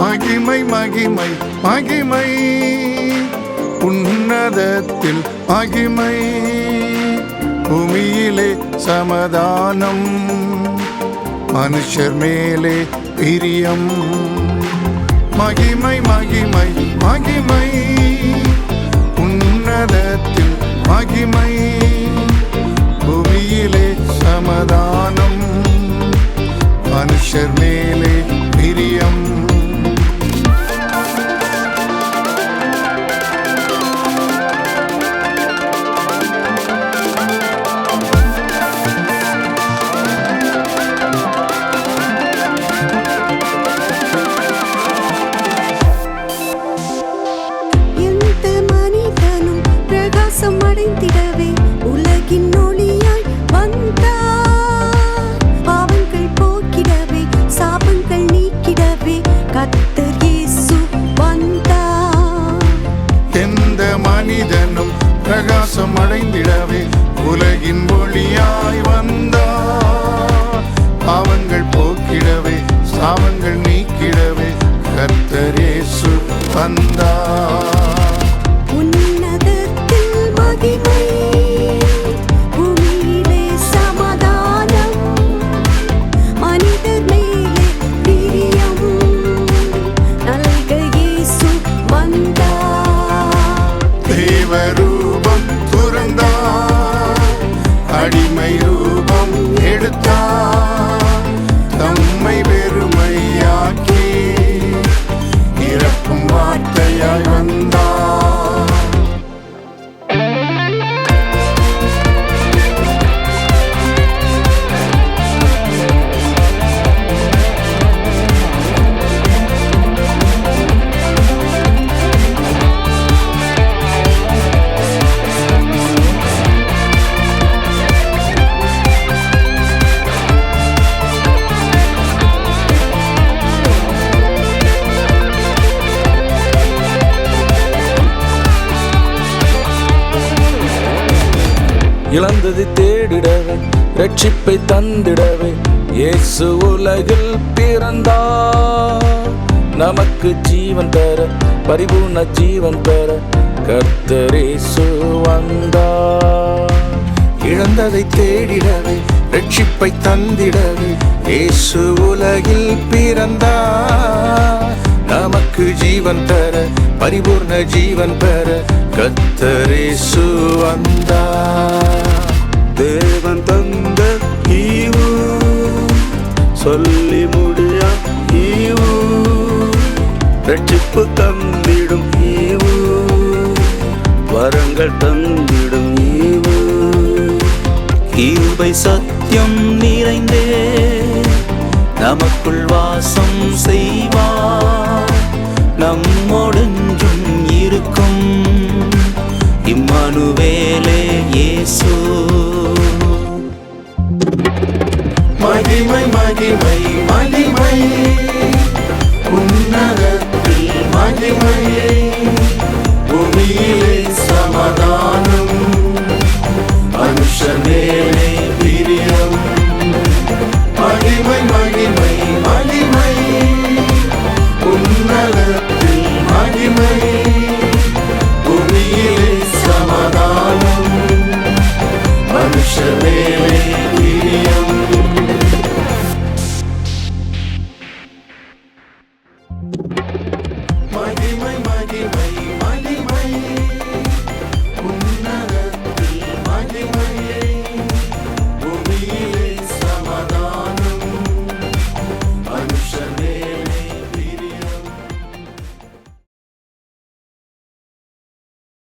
மகிமை மகிமை மகிமை. உன்னதத்தில் மகிமை. பூமியிலே சமதானம். மனுஷர் மேலே பிரியம். மகிமை மகிமை மகிமை. உன்னதத்தில் மகிமை. பூமியிலே சமதானம். மனுஷர் மேலே மனிதனும் பிரகாசம் அடைந்திடவே உலகின் ஒளியாய் வந்தார் பாவங்கள் போக்கிடவே சாவங்கள் நீக்கிடவே கர்த்தரேசு வந்தார் உன்னதத்தில் மகிமை இழந்ததை தேடிடவே ரட்சிப்பை தந்திடவே இயேசு உலகில் பிறந்தார். நமக்கு ஜீவன் தர பரிபூர்ண ஜீவன் பெற கர்த்தரேசு வந்தார். இழந்ததை தேடிடவே ரட்சிப்பை தந்திடவே இயேசு உலகில் பிறந்தார். நமக்கு ஜீவன் தர பரிபூர்ண ஜீவன் பெற கத்தரேசு வந்தார். தேவன் தந்த ஈவு சொல்லி முடியா ஈவு ரட்சிப்பு தந்திடும் ஈவு வரங்கள் தந்திடும் ஈவு. ஈவை சத்தியம் நிறைந்தே நமக்குள் வாசம் செய்வார் இயேசு மகிமை மகிமை மகிமை. உன்னதத்தில் மகிமையே മഹിമ മഹിമ